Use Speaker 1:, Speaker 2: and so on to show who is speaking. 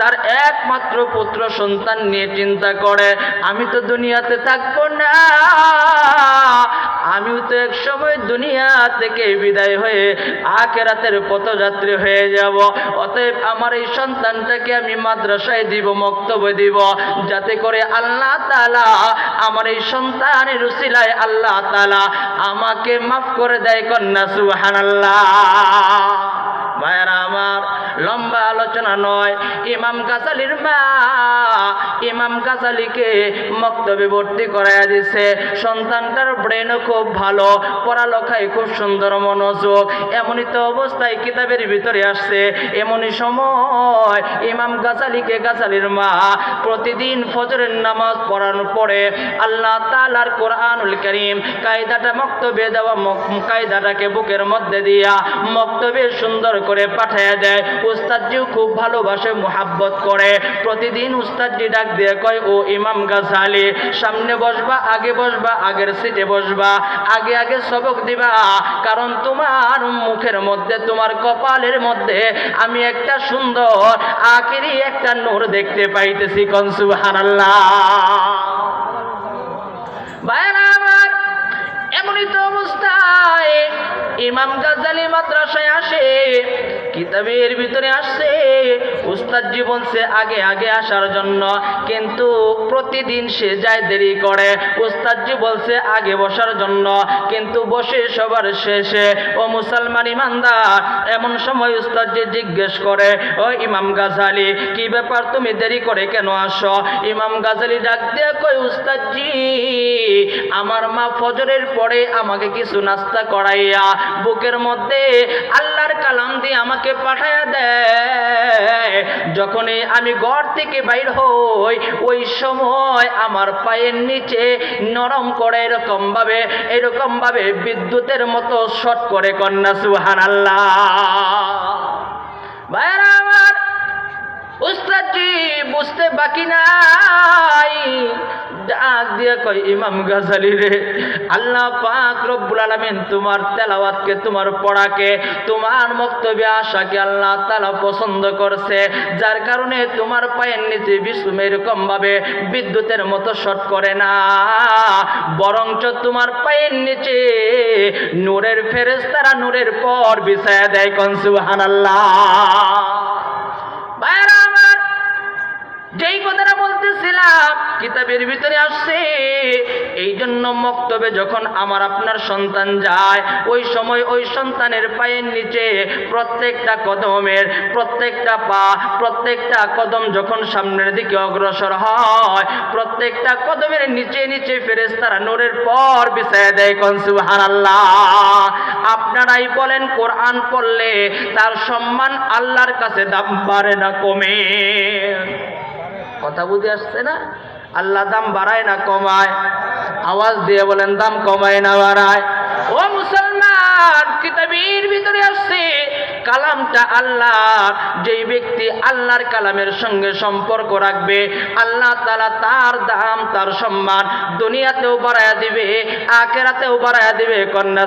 Speaker 1: তার একমাত্র পুত্র সন্তান নিয়ে চিন্তা করে, আমি তো দুনিয়াতে থাকব না। আমিও তো এক সময় দুনিয়া থেকে বিদায় হয়ে আখেরাতের পথযাত্রী হয়ে যাব। অতএব আমার এই সন্তানটাকে আমি মাদ্রাসায় দিব মক্তব্য দিব, যাতে করে আল্লাহ তালা আমার এই সন্তানের উসিলায় আল্লাহ তালা আমাকে মাফ করে দেয়, কন্যা সুবহানাল্লাহ। ভাইয়ারা লম্বা নয়। ইমাম গাজালির মা, ইমাম গাজালিকে মক্তবে ভর্তি করাইয়া দিছে। সন্তানটার ব্রেনও খুব ভালো, পড়ালেখায় খুব সুন্দর মনোযোগ। এমনই তো অবস্থায় কিতাবের ভিতরে আসছে। এমনই সময় ইমাম গাজালিকে গাজালির মা প্রতিদিন ফজরের নামাজ পড়ানোর পরে আল্লাহ তালার কোরআনুল করিম কায়দাটা মক্তবে দেওয়া কায়দাটাকে বুকের মধ্যে দিয়া মক্তবে সুন্দর করে পাঠাইয়া দেয়। উস্তাদজিও খুব ভালোবাসে, মোহাব্বত করে। প্রতিদিন উস্তাদজি ডাক দিয়ে কয়, ও ইমাম গাছালি সামনে বসবা, আগে বসবা, আগের সিটে বসবা, আগে আগে সবক দিবা, কারণ তোমার মুখের মধ্যে, তোমার কপালের মধ্যে আমি একটা সুন্দর, আখেরি একটা নূর দেখতে পাইতেছি ভাইরা আমার, এমনই তো অবস্থায় ইমাম গাজালি মাদ্রাসায় আসে কিতাবের ভিতরে আসছে, উস্তাদ জীবন সে আগে আগে আসার জন্য, কিন্তু প্রতিদিন সে যায় দেরি করে। উস্তাদজি বলছে আগে বসার জন্য, কিন্তু বসে সবার শেষে, ও মুসলমান ইমানদার, এমন সময় উস্তাদজি জিজ্ঞেস করে, ও ইমাম গাজালি, কি ব্যাপার তুমি দেরি করে কেন আসো? ইমাম গাজালি ডাক দিয়ে কই উস্তাদজি আমার মা ফজরের পরে আমাকে কিছু নাস্তা করাইয়া বুকের মধ্যে আল্লাহর কালাম দিয়ে আমাকে পাঠাইয়া দেয়। যখনই আমি ঘর থেকে বাইর হই, ওই সময় আমার পায়ের নিচে নরম করে এরকম ভাবে এরকম ভাবে বিদ্যুতের মতো শট করে কন্যা সুহান আল্লাহ ভাইরা আমার উস্তাদজি, বুঝতে বাকি নাই। ডাক দিয়ে কয়, ইমাম গাজালি রে, আল্লাহ পাক রব্বুল আলামিন তোমার তেলাওয়াতকে, তোমার পড়াকে, তোমার বক্তব্যে আশাকে আল্লাহ তাআলা পছন্দ করছে। যার কারণে তোমার পায়ের নিচে বিষ্ণু এরকম ভাবে বিদ্যুতের মতো শট করে না। বরঞ্চ তোমার পায়ের নিচে নূরের ফেরেশতারা নূরের পর বিছায়া দেয় কন কিতাবের ভিতরে আসছে এই জন্য মক্তবে যখন আমার আপনার সন্তান যায়, ওই সময় ওই সন্তানের পায়ের নিচে প্রত্যেকটা কদমের প্রত্যেকটা পা, প্রত্যেকটা কদম যখন সামনের দিকে অগ্রসর হয়, প্রত্যেকটা কদমের নিচে নিচে ফেরেস্তারা নূরের পর বিছায় দেয় কনসুহান আল্লাহ আপনারাই বলেন, কোরআন পড়লে তার সম্মান আল্লাহর কাছে দাম বাড়ে না, কমে। কথা বুঝে আসছে না? আল্লাহ দাম বাড়ায় না কমায়। আওয়াজ দিয়ে বলেন, দাম কমায় না বাড়ায়। ও মুসলমান, কিতাবের ভিতরে আসছে, কালামটা আল্লাহ, যেই ব্যক্তি আল্লাহর কালামের সঙ্গে সম্পর্ক রাখবে, আল্লাহ তালা তার দাম, তার সম্মান দুনিয়াতেও বাড়ায়া দিবে, আখেরাতেও বাড়ায়া দিবে, কন্যা